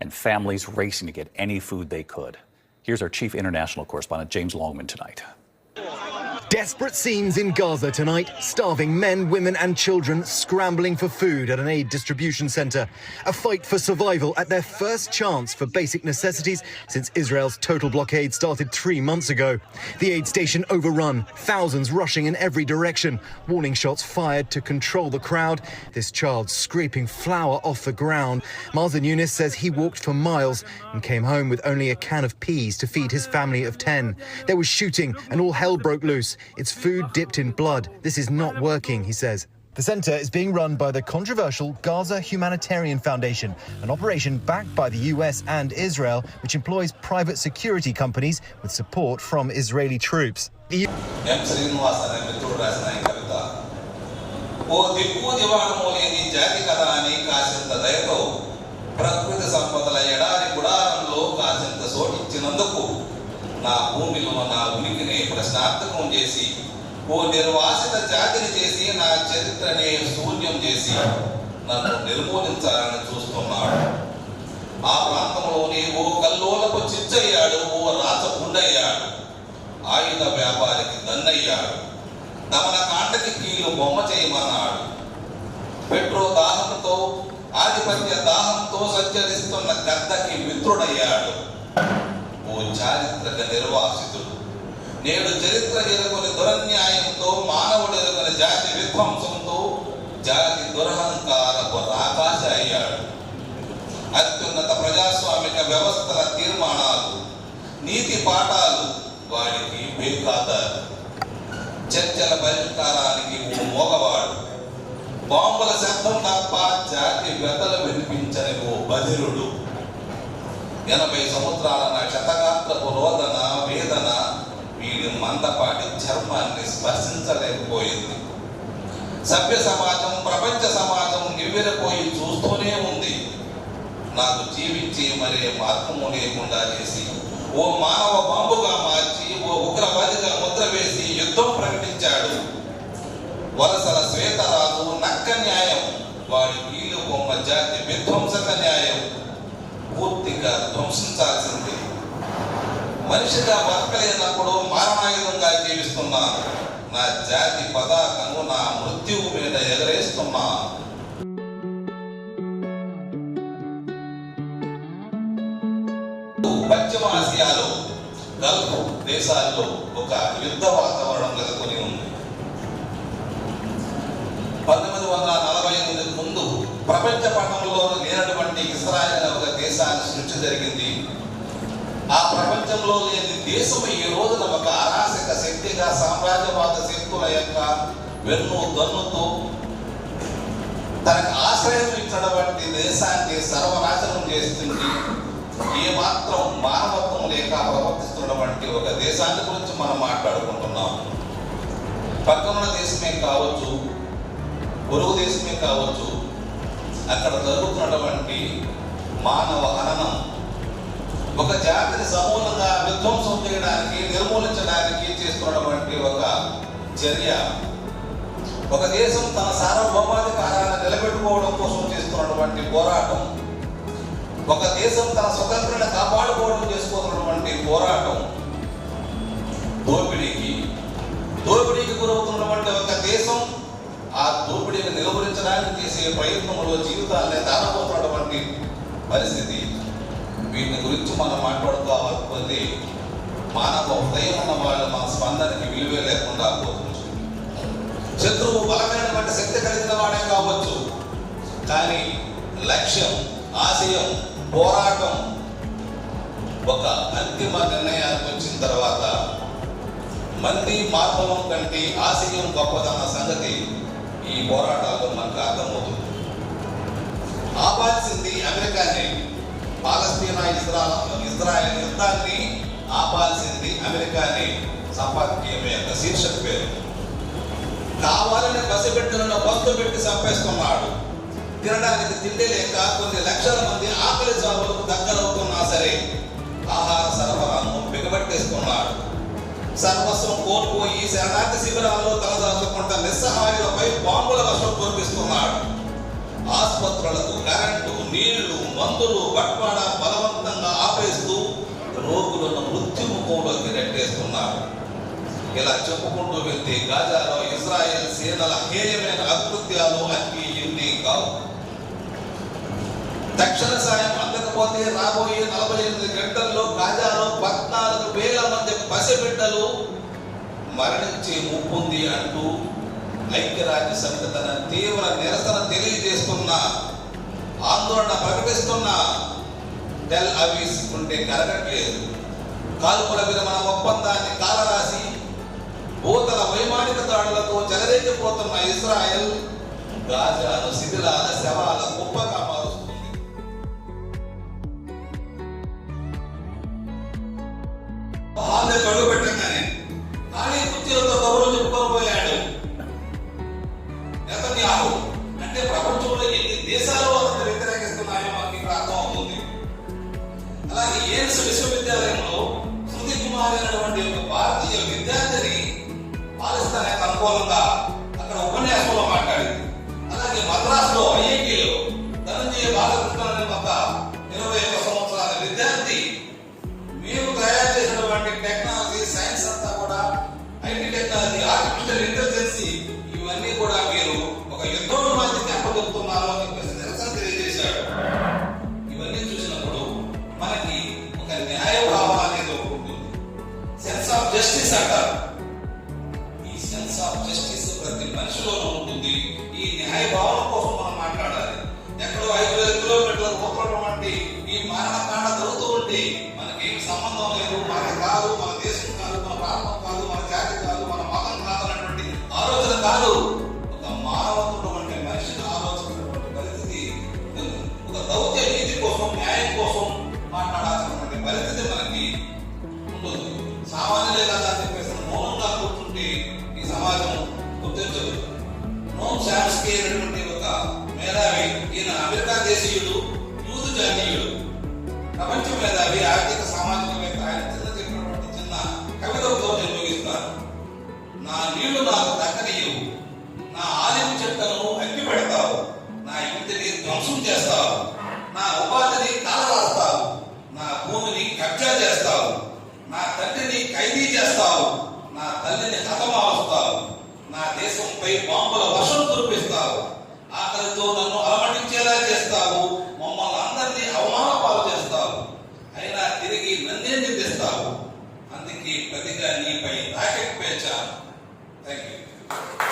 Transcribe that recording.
and families racing to get any food they could. Here's our chief international correspondent, James Longman, tonight. Desperate scenes in Gaza tonight. Starving men, women, and children scrambling for food at an aid distribution centre. A fight for survival at their first chance for basic necessities since Israel's total blockade started three months ago. The aid station overrun, thousands rushing in every direction. Warning shots fired to control the crowd. This child scraping flour off the ground. Mazen Yunus says he walked for miles and came home with only a can of peas to feed his family of 10. There was shooting and all hell broke loose. It's food dipped in blood. This is not working, he says. The centre is being run by the controversial Gaza Humanitarian Foundation, an operation backed by the US and Israel, which employs private security companies with support from Israeli troops. The ఎం శ్రీనివాస్ అనే మిత్రుడు రాసిన ఈ కవిత ఓ దిక్కు దివాణము లేని జాతి కథ అని కాసింత దయతో ప్రకృతి సంపదల ఎడారి గుడారంలో కాసింత సోటిచ్చినందుకు నా భూమిలో నా ఉనికిని ప్రశ్నార్థకం చేసి ఓ నిర్వాసిత జాతిని చేసి నా చరిత్రని శూన్యం చేసి నన్ను నిర్మూలించాలని చూస్తున్నాడు. ఆ ప్రాంతంలోనే ఓ కల్లోలకు చిచ్చయ్యాడు ఓ రాచపుండయ్యాడు ఆయుధ వ్యాపారికి దన్నయ్యాడు. తమన కాండకి కీలు బొమ్మ చేయమన్నాడు. పెట్రో దాహంతో ఆధిపత్య దాహంతో సంచరిస్తున్న గద్దకి మిత్రుడయ్యాడు. ఓ చారిత్రక నిర్వాసితుడు. నేడు చరిత్ర ఎదుర్కొని దురన్యాయంతో మానవుడు ఎదుర్కొని జాతి విధ్వంసంతో జాతి దురహంకారపు రాకాశ అయ్యాడు. అత్యున్నత ప్రజాస్వామిక వ్యవస్థల తీర్మానాలు నీతి పాఠాలు వాడికి బేఖాతారు చర్చల పరిష్కారానికి ఓ మోగవాడు. బాంబుల శబ్దం తప్ప జాతి వ్యతలు వినిపించని ఓ బధిరుడు. ఎనభై సంవత్సరాల నా శతగాత్రపు రోదన వేదన వీడి మందపాటి చర్మాన్ని స్పర్శించలేకపోయింది. సభ్య సమాజం ప్రపంచ సమాజం నివ్వెరపోయి చూస్తూనే ఉంది. నాకు జీవించి మరే మార్గము లేకుండా చేసి ఓ మానవ బాంబుగా మార్చి ఓ ఉగ్రవాదిగా ముద్ర వేసి యుద్ధం ప్రకటించాడు. వలసల శ్వేతరాజు నక్క న్యాయం వాడి వీలు బొమ్మ జాతి విధ్వంసక న్యాయం. కాదు ధ్వంసించాల్సింది మనిషిగా బతకలేనప్పుడు మారణాయుధంగా జీవిస్తున్నా నా జాతి పతాకను నా మృత్యువు మీద ఎగరేస్తున్నా. పశ్చిమ ఆసియాలో గల్ఫ్ దేశాల్లో ఒక యుద్ధ వాతావరణం నెలకొని ఉంది. పంతొమ్మిది వందల నలభై ఎనిమిది ముందు ప్రపంచ పట్టణంలో లేనటువంటి ఇస్రాయల్ అనే ఒక దేశాన్ని సృష్టి జరిగింది. ఆ ప్రపంచంలో లేని దేశం ఈ రోజున ఒక అరాచక శక్తిగా సామ్రాజ్యవాద శక్తుల యొక్క వెన్ను దన్నుతో తనకు ఆశ్రయం ఇచ్చినటువంటి దేశాన్ని సర్వనాశనం చేస్తుంది ఏ మాత్రం మానవత్వం లేక ప్రవర్తిస్తున్నటువంటి ఒక దేశాన్ని గురించి మనం మాట్లాడుకుంటున్నాం. పక్కనున్న దేశమే కావచ్చు పొరుగు దేశమే కావచ్చు అక్కడ జరుగుతున్నటువంటి మానవ హననం ఒక జాతిని సమూలంగా విధ్వంసం చేయడానికి నిర్మూలించడానికి చేస్తున్నటువంటి ఒక చర్య. ఒక దేశం తన సార్వభౌమాధికారాన్ని నిలబెట్టుకోవడం కోసం చేస్తున్నటువంటి పోరాటం. ఒక దేశం తన స్వతంత్రాన్ని కాపాడుకోవడం చేసుకుంటున్నటువంటి పోరాటం. దోపిడీకి. దోపిడీకి గురవుతున్నటువంటి ఒక దేశం ఆ దోపిడీని నిలువరించడానికి చేసే ప్రయత్నంలో జీవితాన్ని దానపోతున్నటువంటి పరిస్థితి. వీటిని గురించి మనం మాట్లాడుకోవాలనుకుంది మానవ హృదయం ఉన్న వాళ్ళు మన స్పందనకి విలువే లేకుండా పోతుంది. శత్రువు బలమైనటువంటి శక్తి కలిగిన వాడే కావచ్చు. కానీ లక్ష్యం ఆశయం పోరాటం ఒక అంతిమ నిర్ణయానికి వచ్చిన తర్వాత మంది మార్గం కంటే ఆశయం గొప్పదన్న సంగతి ఈ పోరాటాల్లో మనకు అర్థమవుతుంది. ఆపాల్సింది అమెరికానే. పాలస్తీనా ఇజ్రాయల్ ఇజ్రాయెల్ యుద్ధాన్ని ఆపాల్సింది అమెరికానే. సంపాదకీయం యొక్క శీర్షక పేరు. కావాలని పసిబిడ్డలను పొత్తు పెట్టి చంపేస్తున్నాడు. తినడానికి తిండి లేక కొన్ని లక్షల మంది ఆకలి చావులకు దగ్గరవుతున్నా సరే ఆహార సరఫరాను బిగబట్టేస్తున్నాడు సర్వస్వం కోల్పోయి శరణార్థి శిబిరాల్లో తలదాచుకుంటున్న నిస్సహాయులపై బాంబుల వర్షం కురిపిస్తున్నాడు. ఆసుపత్రులకు కరెంటు నీళ్ళు మందులు బట్వాడ బలవంతంగా ఆపేస్తూ రోగులను మృత్యుముఖంలోకి నెట్టేస్తున్నారు ఇలా చెప్పుకుంటూ వెళ్తే గాజాలో ఇజ్రాయెల్ సేనల హేయమైన అకృత్యాలు అన్ని ఎన్ని కావు. తక్షణ సాయం అందకపోతే రాబోయే నలభై ఎనిమిది గంటల్లో గాజాలో పద్నాలుగు వేల మంది పసిబిడ్డలు మరణించే ముప్పుంది అంటూ ఐక్యరాజ్య సమితి తన తీవ్ర నిరసన తెలియజేస్తున్న ఆందోళన ప్రకటిస్తున్న టెల్ అవీస్ ఉంటే కరగట్లేదు కాల్పుల విరమణ ఒప్పందాన్ని కాలరాసి భూతల వైమానిక దాడులతో చెలరేగిపోతున్న ఇస్రాయెల్ గాజాను శిథిలాల శవాల కుప్పగా మారుస్తుంది. బాగా కడుగు పెట్టగానే ఖాళీ కుర్చీలతో కబుర్లు చెప్పుకొని అనుభవంగా అక్కడ ఉపన్యాసంలో మాట్లాడింది. అలాగే మద్రాసులో ఐఐటి ప్రతి మనిషిలోనూ ఉంటుంది. ఈ న్యాయ భావన కోసం మనం మాట్లాడాలి. ఎక్కడో ఐదు వేల కిలోమీటర్ల దూరం వంటి ఈ మరణకాండ జరుగుతూ ఉంటే మనకేం సంబంధం లేదు. మన కాదు మన దేశం కాదు మన ప్రాంతం కాదు మన నోమ్ శామ్స్కీ ఒక మేధావి. ఈయన అమెరికా దేశీయుడు యూదు జాతీయుడు. ప్రపంచ మేధావి ఆర్థిక సామాజికవేత్త ఆయన చిన్న చెప్పినటువంటి చిన్న కవితలతో నేను ముగిస్తాను. నా నీళ్ళు నాకు దక్కనీయవు. నా ఆలయం చెట్లను అగ్గి పెడతావు. నా ఇంటిని ధ్వంసం చేస్తావు. నా ఉపాధిని కాలరాస్తావు. నా భూమిని కబ్జా చేస్తావు. నా తండ్రిని ఖైదీ చేస్తావు. నా తల్లిని హతమారుస్తావు. నా దేశంపై బాంబుల వర్షం కురిపిస్తావు ఆఖరితో నన్ను అలమటించేలా చేస్తావు మమ్మల్ని అందరినీ అవమాన పాలు చేస్తావు అయినా తిరిగి నన్నే నిందిస్తావు అందుకే ప్రతిగా నీపై రాకెట్ పేచా థ్యాంక్ యూ